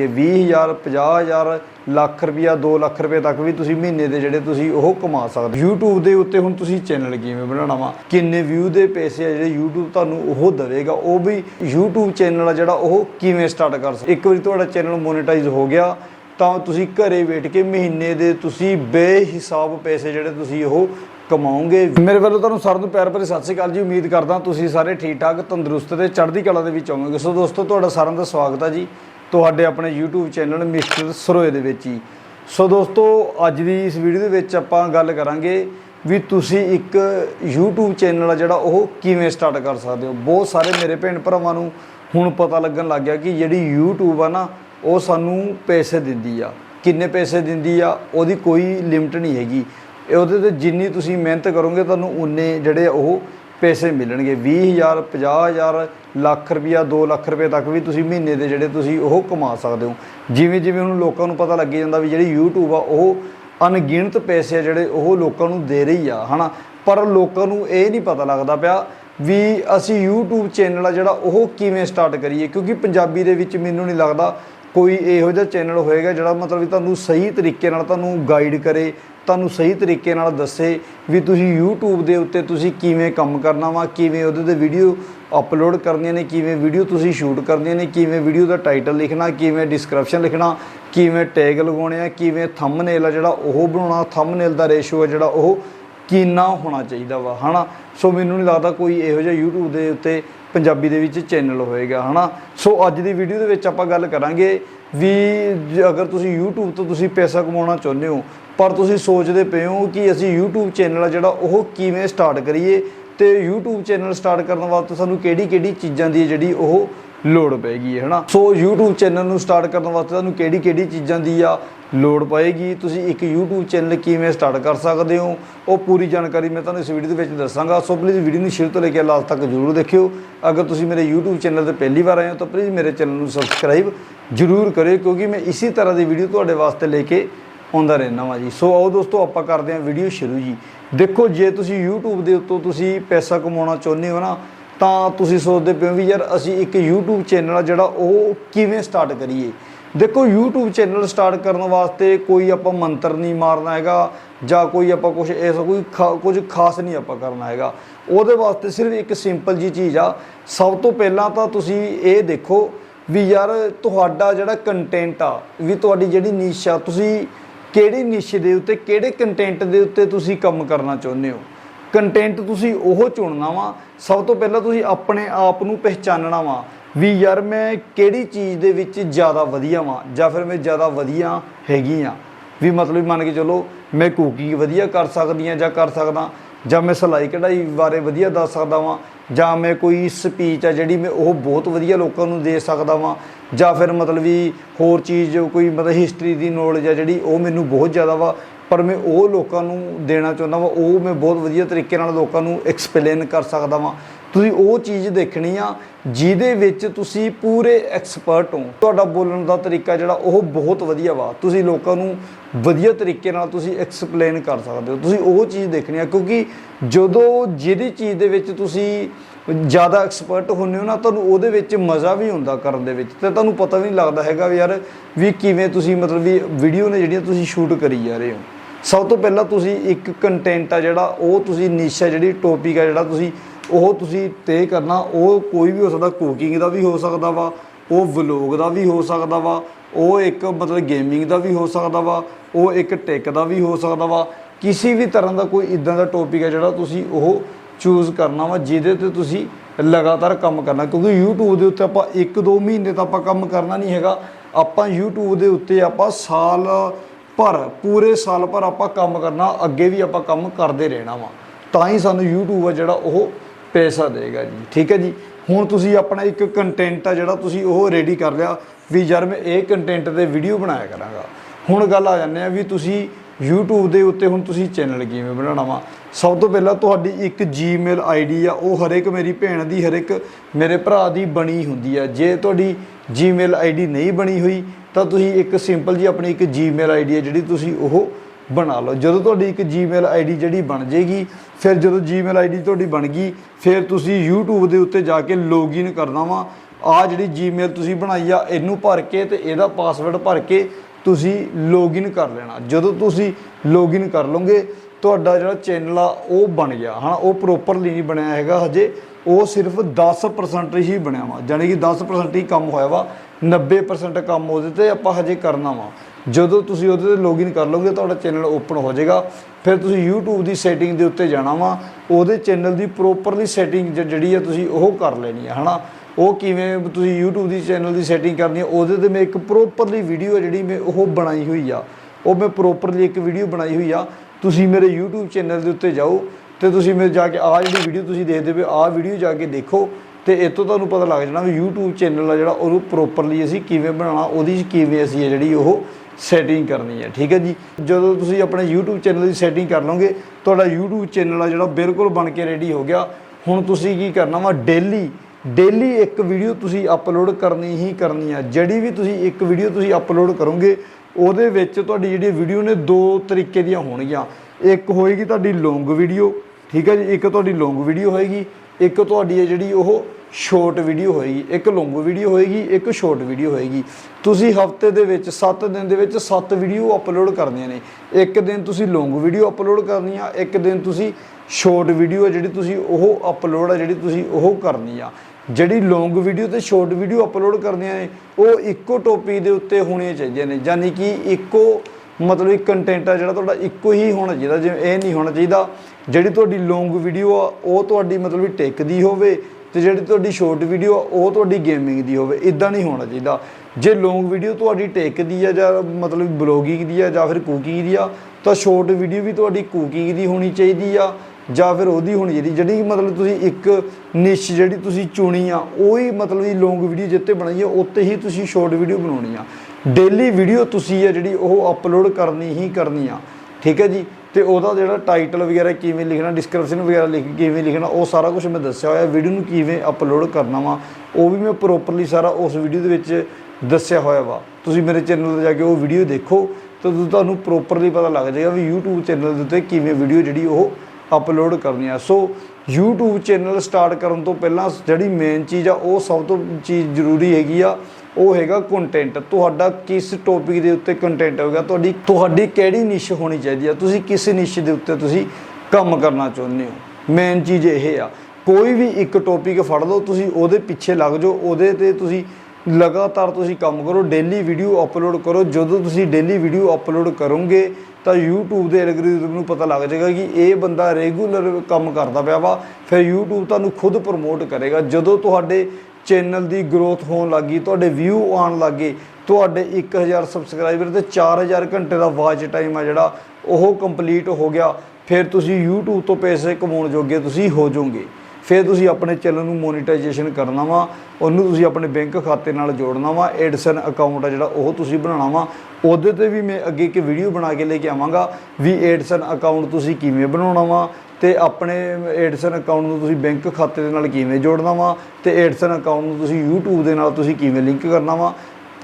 ਇਹ 20000 50000 ਲੱਖ ਰੁਪਇਆ 2 ਲੱਖ ਰੁਪਏ ਤੱਕ ਵੀ ਤੁਸੀਂ ਮਹੀਨੇ ਦੇ ਜਿਹੜੇ ਤੁਸੀਂ ਉਹ ਕਮਾ ਸਕਦੇ ਹੋ। YouTube ਦੇ ਉੱਤੇ ਹੁਣ ਤੁਸੀਂ ਚੈਨਲ ਕਿਵੇਂ ਬਣਾਉਣਾ ਵਾ? ਕਿੰਨੇ ਵਿਊ ਦੇ ਪੈਸੇ ਆ ਜਿਹੜੇ YouTube ਤੁਹਾਨੂੰ ਉਹ ਦੇਵੇਗਾ? ਉਹ ਵੀ YouTube ਚੈਨਲ ਆ ਜਿਹੜਾ ਉਹ ਕਿਵੇਂ ਸਟਾਰਟ ਕਰ ਸਕਦੇ? ਇੱਕ ਵਾਰੀ ਤੁਹਾਡਾ ਚੈਨਲ ਮੋਨੇਟਾਈਜ਼ ਹੋ ਗਿਆ, ਤਾਂ ਤੁਸੀਂ ਘਰੇ ਬੈਠ ਕੇ ਮਹੀਨੇ ਦੇ ਤੁਸੀਂ ਬੇਹਿਸਾਬ ਪੈਸੇ ਜਿਹੜੇ ਤੁਸੀਂ ਉਹ ਕਮਾਓਗੇ। ਮੇਰੇ ਵੱਲੋਂ ਤੁਹਾਨੂੰ ਸਾਰਿਆਂ ਨੂੰ ਪਿਆਰ ਭਰੀ ਸਤਿ ਸ਼੍ਰੀ ਅਕਾਲ ਜੀ। ਉਮੀਦ ਕਰਦਾ ਤੁਸੀਂ ਸਾਰੇ ਠੀਕ ਠਾਕ ਤੰਦਰੁਸਤ ਤੇ ਚੜ੍ਹਦੀ ਕਲਾ ਦੇ ਵਿੱਚ ਹੋਵੋਗੇ। ਸੋ ਦੋਸਤੋ, ਤੁਹਾਡਾ ਸਾਰਿਆਂ ਦਾ ਸਵਾਗਤ ਹੈ ਜੀ। ਤੁਹਾਡੇ ਆਪਣੇ YouTube ਚੈਨਲ ਮਿਸਟਰ ਸਰੋਏ ਦੇ ਵਿੱਚ ਹੀ। ਸੋ ਦੋਸਤੋ, ਅੱਜ ਦੀ ਇਸ ਵੀਡੀਓ ਦੇ ਵਿੱਚ ਆਪਾਂ ਗੱਲ ਕਰਾਂਗੇ ਵੀ ਤੁਸੀਂ ਇੱਕ YouTube ਚੈਨਲ ਆ ਜਿਹੜਾ ਉਹ ਕਿਵੇਂ ਸਟਾਰਟ ਕਰ ਸਕਦੇ ਹੋ। ਬਹੁਤ ਸਾਰੇ ਮੇਰੇ ਭੈਣ ਭਰਾਵਾਂ ਨੂੰ ਹੁਣ ਪਤਾ ਲੱਗਣ ਲੱਗ ਗਿਆ ਕਿ ਜਿਹੜੀ YouTube ਆ ਨਾ, ਉਹ ਸਾਨੂੰ ਪੈਸੇ ਦਿੰਦੀ ਆ। ਕਿੰਨੇ ਪੈਸੇ ਦਿੰਦੀ ਆ, ਉਹਦੀ ਕੋਈ ਲਿਮਟ ਨਹੀਂ ਹੈਗੀ। ਉਹਦੇ ਤੇ ਜਿੰਨੀ ਤੁਸੀਂ ਮਿਹਨਤ ਕਰੋਗੇ, ਤੁਹਾਨੂੰ ਉਨੇ ਜਿਹੜੇ ਉਹ ਪੈਸੇ ਮਿਲਣਗੇ। 20000 50000 ਲੱਖ ਰੁਪਇਆ 2 ਲੱਖ ਰੁਪਏ ਤੱਕ ਵੀ ਤੁਸੀਂ ਮਹੀਨੇ ਦੇ ਜਿਹੜੇ ਤੁਸੀਂ ਉਹ ਕਮਾ ਸਕਦੇ ਹੋ। ਜਿਵੇਂ ਜਿਵੇਂ ਹੁਣ ਲੋਕਾਂ ਨੂੰ ਪਤਾ ਲੱਗੀ ਜਾਂਦਾ ਵੀ ਜਿਹੜੀ YouTube ਆ, ਉਹ ਅਣਗਿਣਤ ਪੈਸੇ ਆ ਜਿਹੜੇ ਉਹ ਲੋਕਾਂ ਨੂੰ ਦੇ ਰਹੀ ਆ, ਹਨਾ? ਪਰ ਲੋਕਾਂ ਨੂੰ ਇਹ ਨਹੀਂ ਪਤਾ ਲੱਗਦਾ ਪਿਆ ਵੀ ਅਸੀਂ YouTube ਚੈਨਲ ਆ ਜਿਹੜਾ ਉਹ ਕਿਵੇਂ ਸਟਾਰਟ ਕਰੀਏ, ਕਿਉਂਕਿ ਪੰਜਾਬੀ ਦੇ ਵਿੱਚ ਮੈਨੂੰ ਨਹੀਂ ਲੱਗਦਾ ਕੋਈ ਇਹੋ ਜਿਹਾ ਚੈਨਲ ਹੋਏਗਾ ਜਿਹੜਾ ਮਤਲਬ ਵੀ ਤੁਹਾਨੂੰ ਸਹੀ ਤਰੀਕੇ ਨਾਲ ਤੁਹਾਨੂੰ ਗਾਈਡ ਕਰੇ ਤੁਹਾਨੂੰ ਸਹੀ ਤਰੀਕੇ ਨਾਲ ਦੱਸੇ ਵੀ ਤੁਸੀਂ YouTube ਦੇ ਉੱਤੇ ਤੁਸੀਂ ਕਿਵੇਂ ਕੰਮ ਕਰਨਾ ਵਾ, ਕਿਵੇਂ ਉਹਦੇ ਤੇ ਵੀਡੀਓ ਅਪਲੋਡ ਕਰਨੀਆਂ ਨੇ, ਕਿਵੇਂ ਵੀਡੀਓ ਤੁਸੀਂ ਸ਼ੂਟ ਕਰਨੀਆਂ ਨੇ, ਕਿਵੇਂ ਵੀਡੀਓ ਦਾ ਟਾਈਟਲ ਲਿਖਣਾ, ਕਿਵੇਂ ਡਿਸਕ੍ਰਿਪਸ਼ਨ ਲਿਖਣਾ, ਕਿਵੇਂ ਟੈਗ ਲਗਾਉਣੇ ਆ, ਕਿਵੇਂ ਥੰਬਨੇਲ ਆ ਜਿਹੜਾ ਉਹ ਬਣਾਉਣਾ ਥੰਬਨੇਲ ਦਾ ਰੇਸ਼ੋ ਆ ਜਿਹੜਾ ਉਹ ਕਿੰਨਾ ਹੋਣਾ ਚਾਹੀਦਾ ਵਾ, ਹਨਾ? ਸੋ ਮੈਨੂੰ ਨਹੀਂ ਲੱਗਦਾ ਕੋਈ ਇਹੋ ਜਿਹਾ YouTube ਦੇ ਉੱਤੇ ਪੰਜਾਬੀ ਦੇ ਵਿੱਚ ਚੈਨਲ ਹੋਏਗਾ, ਹਨਾ? ਸੋ ਅੱਜ ਦੀ ਵੀਡੀਓ ਦੇ ਵਿੱਚ ਆਪਾਂ ਗੱਲ ਕਰਾਂਗੇ ਵੀ ਅਗਰ ਤੁਸੀਂ YouTube ਤੋਂ ਤੁਸੀਂ ਪੈਸਾ ਕਮਾਉਣਾ ਚਾਹੁੰਦੇ ਹੋ, ਪਰ ਤੁਸੀਂ ਸੋਚਦੇ ਪਏ ਹੋ ਕਿ ਅਸੀਂ YouTube ਚੈਨਲ ਆ ਜਿਹੜਾ, ਉਹ ਕਿਵੇਂ ਸਟਾਰਟ ਕਰੀਏ ਤੇ YouTube ਚੈਨਲ ਸਟਾਰਟ ਕਰਨ ਵਾਸਤੇ ਸਾਨੂੰ ਕਿਹੜੀ ਕਿਹੜੀ ਚੀਜ਼ਾਂ ਦੀ ਜਿਹੜੀ ਉਹ ਲੋੜ ਪੈਗੀ ਹੈ, ਹਨਾ? ਸੋ YouTube ਚੈਨਲ ਨੂੰ ਸਟਾਰਟ ਕਰਨ ਵਾਸਤੇ ਤੁਹਾਨੂੰ ਕਿਹੜੀ ਕਿਹੜੀ ਚੀਜ਼ਾਂ ਦੀ ਆ ਲੋੜ ਪਏਗੀ। ਤੁਸੀਂ ਇੱਕ YouTube ਚੈਨਲ ਕਿਵੇਂ ਸਟਾਰਟ ਕਰ ਸਕਦੇ ਹੋ? ਉਹ ਪੂਰੀ ਜਾਣਕਾਰੀ ਮੈਂ ਤੁਹਾਨੂੰ ਇਸ ਵੀਡੀਓ ਦੇ ਵਿੱਚ ਦੱਸਾਂਗਾ। ਸੋ ਪਲੀਜ਼ ਵੀਡੀਓ ਨੂੰ ਸ਼ੁਰੂ ਤੋਂ ਲੈ ਕੇ ਲਾਸਟ ਤੱਕ ਜਰੂਰ ਦੇਖਿਓ। ਅਗਰ ਤੁਸੀਂ ਮੇਰੇ YouTube ਚੈਨਲ ਤੇ ਪਹਿਲੀ ਵਾਰ ਆਏ ਹੋ, ਤਾਂ ਪਲੀਜ਼ ਮੇਰੇ ਚੈਨਲ ਨੂੰ ਸਬਸਕ੍ਰਾਈਬ ਜਰੂਰ ਕਰਿਓ, ਕਿਉਂਕਿ ਮੈਂ ਇਸੇ ਤਰ੍ਹਾਂ ਦੀ ਵੀਡੀਓ ਤੁਹਾਡੇ ਵਾਸਤੇ ਲੈ ਕੇ ਆਉਂਦਾ ਰਹਿਣਾ ਵਾਂ ਜੀ। ਸੋ ਆਓ ਦੋਸਤੋ, ਆਪਾਂ ਕਰਦੇ ਹਾਂ ਵੀਡੀਓ ਸ਼ੁਰੂ ਜੀ। ਦੇਖੋ, ਜੇ ਤੁਸੀਂ YouTube ਦੇ ਉੱਤੋਂ ਤੁਸੀਂ ਪੈਸਾ ਕਮਾਉਣਾ ਚਾਹੁੰਦੇ ਹੋ ਨਾ, ਤਾਂ ਤੁਸੀਂ ਸੋਚਦੇ ਪਿਓ ਵੀ ਯਾਰ ਅਸੀਂ ਇੱਕ YouTube ਚੈਨਲ ਆ ਜਿਹੜਾ ਉਹ ਕਿਵੇਂ ਸਟਾਰਟ ਕਰੀਏ। ਦੇਖੋ, YouTube ਚੈਨਲ ਸਟਾਰਟ ਕਰਨ ਵਾਸਤੇ ਕੋਈ ਆਪਾਂ ਮੰਤਰ ਨਹੀਂ ਮਾਰਨਾ ਹੈਗਾ, ਜਾਂ ਕੋਈ ਆਪਾਂ ਕੁਝ ਇਸ ਕੋਈ ਖਾ- ਕੁਝ ਖਾਸ ਨਹੀਂ ਆਪਾਂ ਕਰਨਾ ਹੈਗਾ। ਉਹਦੇ ਵਾਸਤੇ ਸਿਰਫ ਇੱਕ ਸਿੰਪਲ ਜੀ ਚੀਜ਼ ਆ। ਸਭ ਤੋਂ ਪਹਿਲਾਂ ਤਾਂ ਤੁਸੀਂ ਇਹ ਦੇਖੋ ਵੀ ਯਾਰ, ਤੁਹਾਡਾ ਜਿਹੜਾ ਕੰਟੈਂਟ ਆ, ਵੀ ਤੁਹਾਡੀ ਜਿਹੜੀ ਨੀਸ਼ ਆ, ਤੁਸੀਂ ਕਿਹੜੀ ਨਿਸ਼ ਦੇ ਉੱਤੇ, ਕਿਹੜੇ ਕੰਟੈਂਟ ਦੇ ਉੱਤੇ ਤੁਸੀਂ ਕੰਮ ਕਰਨਾ ਚਾਹੁੰਦੇ ਹੋ? ਕੰਟੈਂਟ ਤੁਸੀਂ ਉਹ ਚੁਣਨਾ ਵਾ। ਸਭ ਤੋਂ ਪਹਿਲਾਂ ਤੁਸੀਂ ਆਪਣੇ ਆਪ ਨੂੰ ਪਹਿਚਾਨਣਾ ਵਾ। ਵੀ ਯਾਰ ਮੈਂ ਕਿਹੜੀ ਚੀਜ਼ ਦੇ ਵਿੱਚ ਜ਼ਿਆਦਾ ਵਧੀਆ ਵਾਂ, ਜਾਂ ਫਿਰ ਮੈਂ ਜ਼ਿਆਦਾ ਵਧੀਆ ਹੈਗੀ ਆ? ਵੀ ਮਤਲਬ ਮੰਨ ਕੇ ਚਲੋ, ਮੈਂ ਕੁਕਿੰਗ ਵਧੀਆ ਕਰ ਸਕਦੀ ਆ ਜਾਂ ਕਰ ਸਕਦਾ, ਜਾਂ ਮੈਂ ਸਿਲਾਈ ਕਢਾਈ ਬਾਰੇ ਵਧੀਆ ਦੱਸ ਸਕਦਾ ਵਾਂ, ਜਾਂ ਮੈਂ ਕੋਈ ਸਪੀਚ ਆ ਜਿਹੜੀ ਮੈਂ ਉਹ ਬਹੁਤ ਵਧੀਆ ਲੋਕਾਂ ਨੂੰ ਦੇ ਸਕਦਾ ਵਾਂ, ਜਾਂ ਫਿਰ ਮਤਲਬ ਵੀ ਹੋਰ ਚੀਜ਼, ਕੋਈ ਮਤਲਬ ਹਿਸਟਰੀ ਦੀ ਨੌਲੇਜ ਆ ਜਿਹੜੀ ਉਹ ਮੈਨੂੰ ਬਹੁਤ ਜ਼ਿਆਦਾ ਵਾ, ਪਰ ਮੈਂ ਉਹ ਲੋਕਾਂ ਨੂੰ ਦੇਣਾ ਚਾਹੁੰਦਾ ਵਾਂ, ਉਹ ਮੈਂ ਬਹੁਤ ਵਧੀਆ ਤਰੀਕੇ ਨਾਲ ਲੋਕਾਂ ਨੂੰ ਐਕਸਪਲੇਨ ਕਰ ਸਕਦਾ ਵਾਂ ਤੁਸੀਂ ਉਹ ਚੀਜ਼ ਦੇਖਣੀ ਆ ਜਿਹਦੇ ਵਿੱਚ ਤੁਸੀਂ ਪੂਰੇ ਐਕਸਪਰਟ ਹੋ। ਤੁਹਾਡਾ ਬੋਲਣ ਦਾ ਤਰੀਕਾ ਜਿਹੜਾ ਉਹ ਬਹੁਤ ਵਧੀਆ ਵਾ। ਤੁਸੀਂ ਲੋਕਾਂ ਨੂੰ ਵਧੀਆ ਤਰੀਕੇ ਨਾਲ ਤੁਸੀਂ ਐਕਸਪਲੇਨ ਕਰ ਸਕਦੇ ਹੋ। ਤੁਸੀਂ ਉਹ ਚੀਜ਼ ਦੇਖਣੀ ਆ ਕਿਉਂਕਿ ਜਦੋਂ ਜਿਹਦੀ ਚੀਜ਼ ਦੇ ਵਿੱਚ ਤੁਸੀਂ ਜ਼ਿਆਦਾ ਐਕਸਪਰਟ ਹੁੰਦੇ ਹੋ ਨਾ, ਤੁਹਾਨੂੰ ਉਹਦੇ ਵਿੱਚ ਮਜ਼ਾ ਵੀ ਹੁੰਦਾ ਕਰਨ ਦੇ ਵਿੱਚ। ਤੇ ਤੁਹਾਨੂੰ ਪਤਾ ਵੀ ਨਹੀਂ ਲੱਗਦਾ ਹੈਗਾ ਵੀ ਯਾਰ ਵੀ ਕਿਵੇਂ ਤੁਸੀਂ ਮਤਲਬ ਵੀ ਵੀਡੀਓ ਨੇ ਜਿਹੜੀਆਂ ਤੁਸੀਂ ਸ਼ੂਟ ਕਰੀ ਜਾ ਰਹੇ ਹੋ। ਸਭ ਤੋਂ ਪਹਿਲਾਂ ਤੁਸੀਂ ਇੱਕ ਕੰਟੈਂਟ ਆ ਜਿਹੜਾ, ਉਹ ਤੁਸੀਂ ਨਿਸ਼ਾ ਜਿਹੜੀ ਟੌਪਿਕ ਆ ਜਿਹੜਾ ਤੁਸੀਂ ਉਹ ਤੁਸੀਂ ਤੈਅ ਕਰਨਾ, ਉਹ ਕੋਈ ਵੀ ਹੋ ਸਕਦਾ ਕੁਕਿੰਗ ਦਾ ਵੀ ਹੋ ਸਕਦਾ ਵਾ, ਉਹ ਵਲੌਗ ਦਾ ਵੀ ਹੋ ਸਕਦਾ ਵਾ, ਉਹ ਇੱਕ ਮਤਲਬ ਗੇਮਿੰਗ ਦਾ ਵੀ ਹੋ ਸਕਦਾ ਵਾ, ਉਹ ਇੱਕ ਟੈਕ ਦਾ ਵੀ ਹੋ ਸਕਦਾ ਵਾ, ਕਿਸੇ ਵੀ ਤਰ੍ਹਾਂ ਦਾ ਕੋਈ ਇਦਾਂ ਦਾ ਟੌਪਿਕ ਹੈ ਜਿਹੜਾ ਤੁਸੀਂ ਉਹ ਚੂਜ਼ ਕਰਨਾ ਵਾ, ਜਿਹਦੇ ਤੇ ਤੁਸੀਂ ਲਗਾਤਾਰ ਕੰਮ ਕਰਨਾ, ਕਿਉਂਕਿ YouTube ਦੇ ਉੱਤੇ ਆਪਾਂ 1-2 ਮਹੀਨੇ ਤਾਂ ਆਪਾਂ ਕੰਮ ਕਰਨਾ ਨਹੀਂ ਹੈਗਾ, ਆਪਾਂ YouTube ਦੇ ਉੱਤੇ ਆਪਾਂ ਸਾਲ ਭਰ, ਪੂਰੇ ਸਾਲ ਭਰ ਆਪਾਂ ਕੰਮ ਕਰਨਾ, ਅੱਗੇ ਵੀ ਆਪਾਂ ਕੰਮ ਕਰਦੇ ਰਹਿਣਾ ਵਾ, ਤਾਂ ਹੀ ਸਾਨੂੰ YouTube ਆ ਜਿਹੜਾ ਉਹ ਪੈਸਾ ਦੇਗਾ ਜੀ, ਠੀਕ ਹੈ ਜੀ? ਹੁਣ ਤੁਸੀਂ ਆਪਣਾ ਇੱਕ ਕੰਟੈਂਟ ਆ ਜਿਹੜਾ ਤੁਸੀਂ ਉਹ ਰੈਡੀ ਕਰ ਲਿਆ ਵੀ ਯਾਰ ਮੈਂ ਇਹ ਕੰਟੈਂਟ ਤੇ ਵੀਡੀਓ ਬਣਾਇਆ ਕਰਾਂਗਾ। ਹੁਣ ਗੱਲ ਆ ਜਾਂਦੇ ਆ ਵੀ ਤੁਸੀਂ YouTube ਦੇ ਉੱਤੇ ਹੁਣ ਤੁਸੀਂ ਚੈਨਲ ਕਿਵੇਂ ਬਣਾਉਣਾ ਵਾ? ਸਭ ਤੋਂ ਪਹਿਲਾਂ ਤੁਹਾਡੀ ਇੱਕ Gmail ID ਆ, ਉਹ ਹਰੇਕ ਮੇਰੀ ਭੈਣ ਦੀ, ਹਰੇਕ ਮੇਰੇ ਭਰਾ ਦੀ ਬਣੀ ਹੁੰਦੀ ਆ। ਜੇ ਤੁਹਾਡੀ Gmail ID ਨਹੀਂ ਬਣੀ ਹੋਈ, ਤਾਂ ਤੁਸੀਂ ਇੱਕ ਸਿੰਪਲ ਜੀ ਆਪਣੀ ਇੱਕ Gmail ID ਆ ਜਿਹੜੀ ਤੁਸੀਂ ਉਹ ਬਣਾ ਲਓ। ਜਦੋਂ ਤੁਹਾਡੀ ਇੱਕ Gmail ID ਜਿਹੜੀ ਬਣ ਜੇਗੀ ਫਿਰ ਜਦੋਂ Gmail ID ਤੁਹਾਡੀ ਬਣ ਗਈ, ਫਿਰ ਤੁਸੀਂ YouTube ਦੇ ਉੱਤੇ ਜਾ ਕੇ ਲੌਗਇਨ ਕਰਨਾ ਵਾ। ਆ ਜਿਹੜੀ ਜੀਮੇਲ ਤੁਸੀਂ ਬਣਾਈ ਆ, ਇਹਨੂੰ ਭਰ ਕੇ ਤੇ ਇਹਦਾ ਪਾਸਵਰਡ ਭਰ ਕੇ ਤੁਸੀਂ ਲੌਗਇਨ ਕਰ ਲੈਣਾ। ਜਦੋਂ ਤੁਸੀਂ ਲੌਗਇਨ ਕਰ ਲਓਗੇ, ਤੁਹਾਡਾ ਜਿਹੜਾ ਚੈਨਲ ਆ, ਉਹ ਬਣ ਗਿਆ। ਹਾਂ ਉਹ ਪ੍ਰੋਪਰਲੀ ਨਹੀਂ ਬਣਿਆ ਹੈਗਾ ਹਜੇ। ਉਹ ਸਿਰਫ 10% ਹੀ ਬਣਿਆ ਵਾ ਯਾਨੀ ਕਿ 10% ਹੀ ਕੰਮ ਹੋਇਆ ਵਾ 90% ਕੰਮ ਉਹਦੇ ਤੇ ਆਪਾਂ ਹਜੇ ਕਰਨਾ ਵਾ। ਜਦੋਂ ਤੁਸੀਂ ਉਹਦੇ ਤੇ ਲੌਗਇਨ ਕਰ ਲਓਗੇ, ਤੁਹਾਡਾ ਚੈਨਲ ਓਪਨ ਹੋ ਜਾਏਗਾ। ਫਿਰ ਤੁਸੀਂ YouTube ਦੀ ਸੈਟਿੰਗ ਦੇ ਉੱਤੇ ਜਾਣਾ ਵਾ, ਉਹਦੇ ਚੈਨਲ ਦੀ ਪ੍ਰੋਪਰਲੀ ਸੈਟਿੰਗ ਜਿਹੜੀ ਆ ਤੁਸੀਂ ਉਹ ਕਰ ਲੈਣੀ ਆ, ਹਨਾ? ਉਹ ਕਿਵੇਂ ਤੁਸੀਂ YouTube ਦੀ ਚੈਨਲ ਦੀ ਸੈਟਿੰਗ ਕਰਨੀ ਆ, ਉਹਦੇ ਤੇ ਮੈਂ ਇੱਕ ਪ੍ਰੋਪਰਲੀ ਵੀਡੀਓ ਜਿਹੜੀ ਮੈਂ ਉਹ ਬਣਾਈ ਹੋਈ ਆ। ਉਹ ਮੈਂ ਪ੍ਰੋਪਰਲੀ ਇੱਕ ਵੀਡੀਓ ਬਣਾਈ ਹੋਈ ਆ। ਤੁਸੀਂ ਮੇਰੇ YouTube ਚੈਨਲ ਦੇ ਉੱਤੇ ਜਾਓ ਤੇ ਤੁਸੀਂ ਮੇਰੇ ਜਾ ਕੇ ਆਹ ਜਿਹੜੀ ਵੀਡੀਓ ਤੁਸੀਂ ਦੇਖਦੇ ਪਏ ਆਹ ਵੀਡੀਓ ਜਾ ਕੇ ਦੇਖੋ ਤੇ ਇਹ ਤੋਂ ਤੁਹਾਨੂੰ ਪਤਾ ਲੱਗ ਜਾਣਾ ਵੀ YouTube ਚੈਨਲ ਆ ਜਿਹੜਾ ਉਹਨੂੰ ਪ੍ਰੋਪਰਲੀ ਅਸੀਂ ਕਿਵੇਂ ਬਣਾਉਣਾ, ਉਹਦੀ 'ਚ ਕਿਵੇਂ ਅਸੀਂ ਇਹ ਜਿਹੜੀ ਉਹ ਸੈਟਿੰਗ ਕਰਨੀ ਹੈ, ਠੀਕ ਹੈ ਜੀ? ਜਦੋਂ ਤੁਸੀਂ ਆਪਣੇ YouTube ਚੈਨਲ ਦੀ ਸੈਟਿੰਗ ਕਰ ਲਓਗੇ, ਤੁਹਾਡਾ YouTube ਚੈਨਲ ਆ ਜਿਹੜਾ ਬਿਲਕੁਲ ਬਣ ਕੇ ਰੈਡੀ ਹੋ ਗਿਆ। ਹੁਣ ਤੁਸੀਂ ਕੀ ਕਰਨਾ ਵਾ ਡੇਲੀ ਡੇਲੀ ਇੱਕ ਵੀਡੀਓ ਤੁਸੀਂ ਅਪਲੋਡ ਕਰਨੀ ਹੀ ਕਰਨੀ ਆ। ਜਿਹੜੀ ਵੀ ਤੁਸੀਂ ਇੱਕ ਵੀਡੀਓ ਤੁਸੀਂ ਅਪਲੋਡ ਕਰੋਗੇ, ਉਹਦੇ ਵਿੱਚ ਤੁਹਾਡੀ ਜਿਹੜੀ ਵੀਡੀਓ ਨੇ ਦੋ ਤਰੀਕੇ ਦੀਆਂ ਹੋਣਗੀਆਂ। ਇੱਕ ਹੋਏਗੀ ਤੁਹਾਡੀ ਲੌਂਗ ਵੀਡੀਓ ਠੀਕ ਹੈ ਜੀ? ਇੱਕ ਤੁਹਾਡੀ ਲੌਂਗ ਵੀਡੀਓ ਹੋਏਗੀ, ਇੱਕ ਤੁਹਾਡੀ ਹੈ ਜਿਹੜੀ ਉਹ ਸ਼ਾਰਟ ਵੀਡੀਓ ਹੋਏਗੀ, ਇੱਕ ਲੌਂਗ ਵੀਡੀਓ ਹੋਏਗੀ, ਇੱਕ ਸ਼ਾਰਟ ਵੀਡੀਓ ਹੋਏਗੀ। ਤੁਸੀਂ ਹਫ਼ਤੇ ਦੇ ਵਿੱਚ 7 ਦਿਨ ਦੇ ਵਿੱਚ 7 ਵੀਡੀਓ ਅਪਲੋਡ ਕਰਨੀਆਂ ਨੇ। ਇੱਕ ਦਿਨ ਤੁਸੀਂ ਲੌਂਗ ਵੀਡੀਓ ਅਪਲੋਡ ਕਰਨੀ ਆ, ਇੱਕ ਦਿਨ ਤੁਸੀਂ ਸ਼ਾਰਟ ਵੀਡੀਓ ਆ ਜਿਹੜੀ ਤੁਸੀਂ ਉਹ ਅਪਲੋਡ ਆ, ਜਿਹੜੀ ਤੁਸੀਂ ਉਹ ਕਰਨੀ ਆ। ਜਿਹੜੀ ਲੌਂਗ ਵੀਡੀਓ ਤੇ ਸ਼ਾਰਟ ਵੀਡੀਓ ਅਪਲੋਡ ਕਰਨੀਆਂ ਨੇ, ਉਹ ਇੱਕੋ ਟੋਪੀ ਦੇ ਉੱਤੇ ਹੋਣੀਆਂ ਚਾਹੀਦੀਆਂ ਨੇ। ਯਾਨੀ ਕਿ ਇੱਕੋ ਮਤਲਬ ਇੱਕ ਕੰਟੈਂਟ ਆ ਜਿਹੜਾ ਤੁਹਾਡਾ ਇੱਕੋ ਹੀ ਹੋਣਾ ਚਾਹੀਦਾ, ਜਿਵੇਂ ਇਹ ਨਹੀਂ ਹੋਣਾ ਚਾਹੀਦਾ, ਜਿਹੜੀ ਤੁਹਾਡੀ ਲੌਂਗ ਵੀਡੀਓ ਆ, ਉਹ ਤੁਹਾਡੀ ਮਤਲਬ ਵੀ ਟਿਕਦੀ ਹੋਵੇ ਤੇ ਜਿਹੜੀ ਤੁਹਾਡੀ ਸ਼ਾਰਟ ਵੀਡੀਓ ਆ, ਉਹ ਤੁਹਾਡੀ ਗੇਮਿੰਗ ਦੀ ਹੋਵੇ ਇਦਾਂ ਨਹੀਂ ਹੋਣਾ ਚਾਹੀਦਾ। ਜੇ ਲੌਂਗ ਵੀਡੀਓ ਤੁਹਾਡੀ ਟਿਕਦੀ ਆ ਜਾਂ ਮਤਲਬ ਬਲੌਗਿੰਗ ਦੀ ਆ ਜਾਂ ਫਿਰ ਕੁਕਿੰਗ ਦੀ ਆ, ਤਾਂ ਸ਼ਾਰਟ ਵੀਡੀਓ ਵੀ ਤੁਹਾਡੀ ਕੁਕਿੰਗ ਦੀ ਹੋਣੀ ਚਾਹੀਦੀ ਆ, ਜਾਂ ਫਿਰ ਉਹਦੀ ਹੋਣੀ ਚਾਹੀਦੀ। ਜਿਹੜੀ ਮਤਲਬ ਤੁਸੀਂ ਇੱਕ ਨਿਸ਼ ਜਿਹੜੀ ਤੁਸੀਂ ਚੁਣੀ ਆ, ਉਹ ਹੀ ਮਤਲਬ ਇਹ ਲੌਂਗ ਵੀਡੀਓ ਜਿੱਤੇ ਬਣਾਈ ਆ ਉੱਤੇ ਹੀ ਤੁਸੀਂ ਸ਼ਾਰਟ ਵੀਡੀਓ ਬਣਾਉਣੀ ਆ। ਡੇਲੀ ਵੀਡੀਓ ਤੁਸੀਂ ਆ ਜਿਹੜੀ ਉਹ ਅਪਲੋਡ ਕਰਨੀ ਹੀ ਕਰਨੀ ਆ। ਠੀਕ ਹੈ ਜੀ? ਤੇ ਉਹਦਾ ਜਿਹੜਾ ਟਾਈਟਲ ਵਗੈਰਾ ਕਿਵੇਂ ਲਿਖਣਾ ਡਿਸਕ੍ਰਿਪਸ਼ਨ ਵਗੈਰਾ ਲਿਖ ਕਿਵੇਂ ਲਿਖਣਾ, ਉਹ ਸਾਰਾ ਕੁਝ ਮੈਂ ਦੱਸਿਆ ਹੋਇਆ। ਵੀਡੀਓ ਨੂੰ ਕਿਵੇਂ ਅਪਲੋਡ ਕਰਨਾ ਵਾ, ਉਹ ਵੀ ਮੈਂ ਪ੍ਰੋਪਰਲੀ ਸਾਰਾ ਉਸ ਵੀਡੀਓ ਦੇ ਵਿੱਚ ਦੱਸਿਆ ਹੋਇਆ ਵਾ। ਤੁਸੀਂ ਮੇਰੇ ਚੈਨਲ ਤੇ ਜਾ ਕੇ ਉਹ ਵੀਡੀਓ ਦੇਖੋ, ਤਾਂ ਤੁਹਾਨੂੰ ਪ੍ਰੋਪਰਲੀ ਪਤਾ ਲੱਗ ਜਾਏਗਾ ਵੀ YouTube ਚੈਨਲ ਦੇ ਉੱਤੇ ਕਿਵੇਂ ਵੀਡੀਓ ਜਿਹੜੀ ਉਹ ਅਪਲੋਡ ਕਰਨੀ ਆ। ਸੋ YouTube ਚੈਨਲ ਸਟਾਰਟ ਕਰਨ ਤੋਂ ਪਹਿਲਾਂ ਜਿਹੜੀ ਮੇਨ ਚੀਜ਼ ਆ, ਉਹ ਸਭ ਤੋਂ ਚੀਜ਼ ਜ਼ਰੂਰੀ ਹੈਗੀ ਆ ਉਹ ਹੈਗਾ ਕੰਟੈਂਟ ਤੁਹਾਡਾ ਕਿਸ ਟੌਪਿਕ ਦੇ ਉੱਤੇ ਕੰਟੈਂਟ ਹੋਵੇਗਾ ਤੁਹਾਡੀ ਤੁਹਾਡੀ ਕਿਹੜੀ ਨਿਸ਼ ਹੋਣੀ ਚਾਹੀਦੀ ਆ? ਤੁਸੀਂ ਕਿਸ ਨਿਸ਼ ਦੇ ਉੱਤੇ ਤੁਸੀਂ ਕੰਮ ਕਰਨਾ ਚਾਹੁੰਦੇ ਹੋ? ਮੇਨ ਚੀਜ਼ ਇਹ ਆ। ਕੋਈ ਵੀ ਇੱਕ ਟੌਪਿਕ ਫੜ ਲਓ, ਤੁਸੀਂ ਉਹਦੇ ਪਿੱਛੇ ਲੱਗ ਜਾਓ, ਉਹਦੇ ਤੇ ਤੁਸੀਂ ਲਗਾਤਾਰ ਤੁਸੀਂ ਕੰਮ ਕਰੋ ਡੇਲੀ ਵੀਡੀਓ ਅਪਲੋਡ ਕਰੋ। ਜਦੋਂ ਤੁਸੀਂ ਡੇਲੀ ਵੀਡੀਓ ਅਪਲੋਡ ਕਰੋਗੇ, ਤਾਂ YouTube ਦੇ ਐਲਗੋਰਿਥਮ ਨੂੰ ਪਤਾ ਲੱਗ ਜਾਏਗਾ ਕਿ ਇਹ ਬੰਦਾ ਰੈਗੂਲਰ ਕੰਮ ਕਰਦਾ ਪਿਆ ਵਾ। ਫਿਰ YouTube ਤੁਹਾਨੂੰ ਖੁਦ ਪ੍ਰਮੋਟ ਕਰੇਗਾ। ਜਦੋਂ ਤੁਹਾਡੇ ਚੈਨਲ ਦੀ ਗਰੋਥ ਹੋਣ ਲੱਗੀ ਤੁਹਾਡੇ ਵਿਊ ਆਉਣ ਲੱਗੇ ਤੁਹਾਡੇ 1000 ਸਬਸਕ੍ਰਾਈਬਰ ਤੇ 4000 ਘੰਟੇ ਦਾ ਵਾਚ ਟਾਈਮ ਆ ਜਿਹੜਾ, ਉਹ ਕੰਪਲੀਟ ਹੋ ਗਿਆ। ਫਿਰ ਤੁਸੀਂ YouTube ਤੋਂ ਪੈਸੇ ਕਮਾਉਣ ਜੋਗੇ ਤੁਸੀਂ ਹੋ ਜਾਓਗੇ। ਫਿਰ ਤੁਸੀਂ ਆਪਣੇ ਚੈਨਲ ਨੂੰ ਮੋਨੀਟਾਈਜੇਸ਼ਨ ਕਰਨਾ ਵਾ, ਉਹਨੂੰ ਤੁਸੀਂ ਆਪਣੇ ਬੈਂਕ ਖਾਤੇ ਨਾਲ ਜੋੜਨਾ ਵਾ, ਐਡਸਨ ਅਕਾਊਂਟ ਆ ਜਿਹੜਾ ਉਹ ਤੁਸੀਂ ਬਣਾਉਣਾ ਵਾ। ਉਹਦੇ ਤੇ ਵੀ ਮੈਂ ਅੱਗੇ ਇੱਕ ਵੀਡੀਓ ਬਣਾ ਕੇ ਲੈ ਕੇ ਆਵਾਂਗਾ ਵੀ ਐਡਸਨ ਅਕਾਊਂਟ ਤੁਸੀਂ ਕਿਵੇਂ ਬਣਾਉਣਾ ਵਾ ਤੇ ਆਪਣੇ ਐਡਸਨ ਅਕਾਊਂਟ ਨੂੰ ਤੁਸੀਂ ਬੈਂਕ ਖਾਤੇ ਦੇ ਨਾਲ ਕਿਵੇਂ ਜੋੜਨਾ ਵਾ ਤੇ ਐਡਸਨ ਅਕਾਊਂਟ ਨੂੰ ਤੁਸੀਂ YouTube ਦੇ ਨਾਲ ਤੁਸੀਂ ਕਿਵੇਂ ਲਿੰਕ ਕਰਨਾ ਵਾ।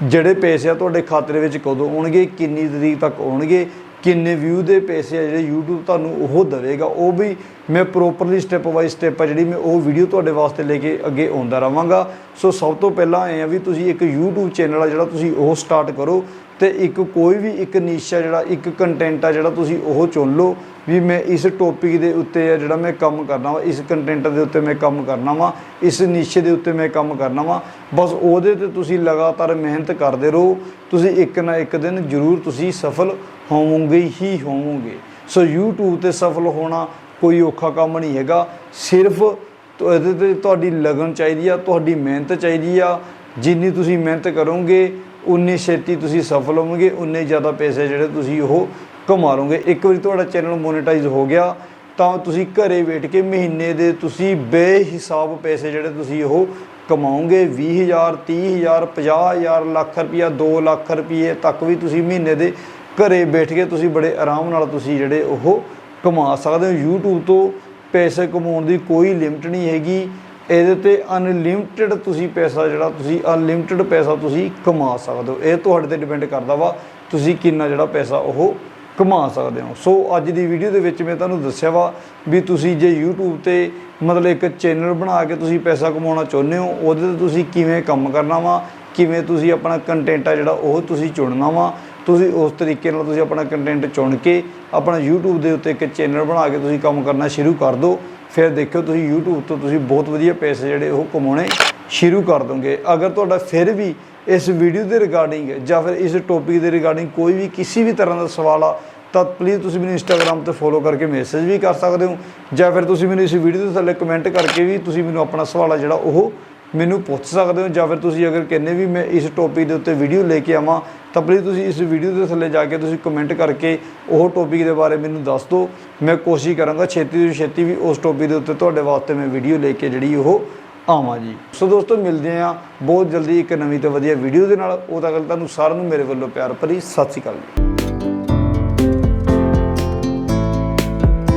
ਜਿਹੜੇ ਪੈਸੇ ਆ ਤੁਹਾਡੇ ਖਾਤੇ ਦੇ ਵਿੱਚ ਕਦੋਂ ਆਉਣਗੇ, ਕਿੰਨੀ ਤਰੀਕ ਤੱਕ ਆਉਣਗੇ ਕਿੰਨੇ ਵਿਊ ਦੇ ਪੈਸੇ ਆ ਜਿਹੜੇ YouTube ਤੁਹਾਨੂੰ ਉਹ ਦੇਵੇਗਾ, ਉਹ ਵੀ ਮੈਂ ਪ੍ਰੋਪਰਲੀ ਸਟੈਪ ਬਾਈ ਸਟੈਪ ਆ ਜਿਹੜੀ ਮੈਂ ਉਹ ਵੀਡੀਓ ਤੁਹਾਡੇ ਵਾਸਤੇ ਲੈ ਕੇ ਅੱਗੇ ਆਉਂਦਾ ਰਵਾਂਗਾ। ਸੋ ਸਭ ਤੋਂ ਪਹਿਲਾਂ ਇਹ ਆ ਵੀ ਤੁਸੀਂ ਇੱਕ YouTube ਚੈਨਲ ਆ ਜਿਹੜਾ ਤੁਸੀਂ ਉਹ ਸਟਾਰਟ ਕਰੋ ਤੇ ਇੱਕ ਕੋਈ ਵੀ ਇੱਕ ਨਿਸ਼ਾ ਜਿਹੜਾ, ਇੱਕ ਕੰਟੈਂਟ ਆ ਜਿਹੜਾ ਤੁਸੀਂ ਉਹ ਚੁਣ ਲਓ ਵੀ ਮੈਂ ਇਸ ਟੌਪਿਕ ਦੇ ਉੱਤੇ ਆ ਜਿਹੜਾ ਮੈਂ ਕੰਮ ਕਰਨਾ ਵਾ, ਇਸ ਕੰਟੈਂਟ ਦੇ ਉੱਤੇ ਮੈਂ ਕੰਮ ਕਰਨਾ ਵਾ, ਇਸ ਨੀਸ਼ੇ ਦੇ ਉੱਤੇ ਮੈਂ ਕੰਮ ਕਰਨਾ ਵਾ। ਬਸ ਉਹਦੇ ਤੇ ਤੁਸੀਂ ਲਗਾਤਾਰ ਮਿਹਨਤ ਕਰਦੇ ਰਹੋ, ਤੁਸੀਂ ਇੱਕ ਨਾ ਇੱਕ ਦਿਨ ਜ਼ਰੂਰ ਤੁਸੀਂ ਸਫਲ ਹੋਵੋਗੇ ਹੀ ਹੋਵੋਗੇ। ਸੋ YouTube ਤੇ ਸਫਲ ਹੋਣਾ ਕੋਈ ਔਖਾ ਕੰਮ ਨਹੀਂ ਹੈਗਾ, ਸਿਰਫ ਇਹਦੇ ਤੇ ਤੁਹਾਡੀ ਲਗਨ ਚਾਹੀਦੀ ਆ, ਤੁਹਾਡੀ ਮਿਹਨਤ ਚਾਹੀਦੀ ਆ, ਜਿੰਨੀ ਤੁਸੀਂ ਮਿਹਨਤ ਕਰੋਗੇ ਉਨੀ ਛੇਤੀ ਤੁਸੀਂ ਸਫਲ ਹੋਵੋਗੇ, ਉਨੇ ਜ਼ਿਆਦਾ ਪੈਸੇ ਜਿਹੜੇ ਤੁਸੀਂ ਉਹ ਕਮਾ ਲਓਗੇ ਇੱਕ ਵਾਰੀ ਤੁਹਾਡਾ ਚੈਨਲ ਮੋਨੇਟਾਈਜ਼ ਹੋ ਗਿਆ, ਤਾਂ ਤੁਸੀਂ ਘਰੇ ਬੈਠ ਕੇ ਮਹੀਨੇ ਦੇ ਤੁਸੀਂ ਬੇਹਿਸਾਬ ਪੈਸੇ ਜਿਹੜੇ ਤੁਸੀਂ ਉਹ ਕਮਾਓਗੇ। 20000 30000 50000 ਲੱਖ ਰੁਪਇਆ 2 ਲੱਖ ਰੁਪਏ ਤੱਕ ਵੀ ਤੁਸੀਂ ਮਹੀਨੇ ਦੇ ਘਰੇ ਬੈਠ ਕੇ ਤੁਸੀਂ ਬੜੇ ਆਰਾਮ ਨਾਲ ਤੁਸੀਂ ਜਿਹੜੇ ਉਹ ਕਮਾ ਸਕਦੇ ਹੋ। YouTube ਤੋਂ ਪੈਸੇ ਕਮਾਉਣ ਦੀ ਕੋਈ ਲਿਮਟ ਨਹੀਂ ਹੈਗੀ। ਇਹਦੇ ਤੇ ਅਨਲਿਮਿਟਿਡ ਤੁਸੀਂ ਪੈਸਾ ਜਿਹੜਾ, ਤੁਸੀਂ ਅਨਲਿਮਿਟਿਡ ਪੈਸਾ ਤੁਸੀਂ ਕਮਾ ਸਕਦੇ ਹੋ। ਇਹ ਤੁਹਾਡੇ ਤੇ ਡਿਪੈਂਡ ਕਰਦਾ ਵਾ, ਤੁਸੀਂ ਕਿੰਨਾ ਜਿਹੜਾ ਪੈਸਾ ਉਹ ਕਮਾ ਸਕਦੇ ਹੋ। ਸੋ ਅੱਜ ਦੀ ਵੀਡੀਓ ਦੇ ਵਿੱਚ ਮੈਂ ਤੁਹਾਨੂੰ ਦੱਸਿਆ ਵਾ ਵੀ ਤੁਸੀਂ ਜੇ YouTube ਤੇ ਮਤਲਬ ਇੱਕ ਚੈਨਲ ਬਣਾ ਕੇ ਤੁਸੀਂ ਪੈਸਾ ਕਮਾਉਣਾ ਚਾਹੁੰਦੇ ਹੋ, ਉਹਦੇ ਤੇ ਤੁਸੀਂ ਕਿਵੇਂ ਕੰਮ ਕਰਨਾ ਵਾ, ਕਿਵੇਂ ਤੁਸੀਂ ਆਪਣਾ ਕੰਟੈਂਟ ਆ ਜਿਹੜਾ ਉਹ ਤੁਸੀਂ ਚੁਣਨਾ ਵਾ, ਤੁਸੀਂ ਉਸ ਤਰੀਕੇ ਨਾਲ ਤੁਸੀਂ ਆਪਣਾ ਕੰਟੈਂਟ ਚੁਣ ਕੇ ਆਪਣਾ YouTube ਦੇ ਉੱਤੇ ਇੱਕ ਚੈਨਲ ਬਣਾ ਕੇ ਤੁਸੀਂ ਕੰਮ ਕਰਨਾ ਸ਼ੁਰੂ ਕਰ ਦਿਓ। ਫਿਰ ਦੇਖਿਓ ਤੁਸੀਂ YouTube ਤੋਂ ਤੁਸੀਂ ਬਹੁਤ ਵਧੀਆ ਪੈਸੇ ਜਿਹੜੇ ਉਹ ਕਮਾਉਣੇ ਸ਼ੁਰੂ ਕਰ ਦੋਗੇ। ਅਗਰ ਤੁਹਾਡਾ ਫਿਰ ਵੀ ਇਸ ਵੀਡੀਓ ਦੇ ਰਿਗਾਰਡਿੰਗ ਜਾਂ ਫਿਰ ਇਸ ਟੌਪਿਕ ਦੇ ਰਿਗਾਰਡਿੰਗ ਕੋਈ ਵੀ ਕਿਸੇ ਵੀ ਤਰ੍ਹਾਂ ਦਾ ਸਵਾਲ ਆ, ਤਾਂ ਪਲੀਜ਼ ਤੁਸੀਂ ਮੈਨੂੰ ਇੰਸਟਾਗ੍ਰam ਤੇ ਫੋਲੋ ਕਰਕੇ ਮੈਸੇਜ ਵੀ ਕਰ ਸਕਦੇ ਹੋ ਜਾਂ ਫਿਰ ਤੁਸੀਂ ਮੈਨੂੰ ਇਸ ਵੀਡੀਓ ਦੇ ਥੱਲੇ ਕਮੈਂਟ ਕਰਕੇ ਵੀ ਤੁਸੀਂ ਮੈਨੂੰ ਆਪਣਾ ਸਵਾਲ ਆ ਜਿਹੜਾ ਉਹ ਮੈਨੂੰ ਪੁੱਛ ਸਕਦੇ ਹੋ, ਜਾਂ ਫਿਰ ਤੁਸੀਂ ਅਗਰ ਕਹਿੰਦੇ ਵੀ ਮੈਂ ਇਸ ਟੌਪਿਕ ਦੇ ਉੱਤੇ ਵੀਡੀਓ ਲੈ ਕੇ ਆਵਾਂ, ਤਾਂ ਪਲੀਜ਼ ਤੁਸੀਂ ਇਸ ਵੀਡੀਓ ਦੇ ਥੱਲੇ ਜਾ ਕੇ ਤੁਸੀਂ ਕਮੈਂਟ ਕਰਕੇ ਉਹ ਟੌਪਿਕ ਦੇ ਬਾਰੇ ਮੈਨੂੰ ਦੱਸ ਦਿਓ। ਮੈਂ ਕੋਸ਼ਿਸ਼ ਕਰਾਂਗਾ ਛੇਤੀ ਤੋਂ ਛੇਤੀ ਵੀ ਉਸ ਟੌਪਿਕ ਦੇ ਉੱਤੇ ਤੁਹਾਡੇ ਵਾਸਤੇ ਮੈਂ ਵੀਡੀਓ ਲੈ ਕੇ ਜਿਹੜੀ ਉਹ ਆਵਾਂ ਜੀ। ਸੋ ਦੋਸਤੋ, ਮਿਲਦੇ ਹਾਂ ਬਹੁਤ ਜਲਦੀ ਇੱਕ ਨਵੀਂ ਤੇ ਵਧੀਆ ਵੀਡੀਓ ਦੇ ਨਾਲ। ਉਹ ਤੱਕ ਤੁਹਾਨੂੰ ਸਾਰਿਆਂ ਨੂੰ ਮੇਰੇ ਵੱਲੋਂ ਪਿਆਰ ਭਰੀ। ਸਤਿ ਸ਼੍ਰੀ ਅਕਾਲ ਜੀ।